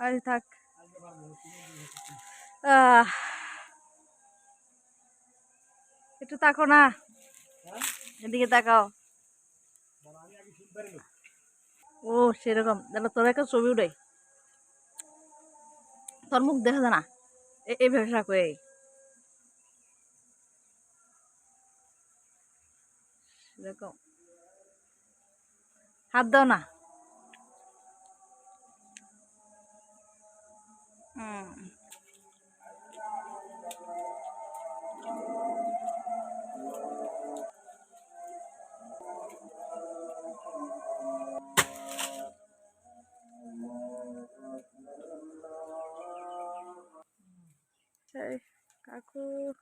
আরে থাক। একটু তাকো না। এদিকে তাকাও। ও, সেরকম। দাদা তোর একটা ছবি উঠাই তোর মুখ দেখা যায় না। এইভাবে রাখো, এই। সেরকম। হাত দাও না। Hmm. Hey, kaku.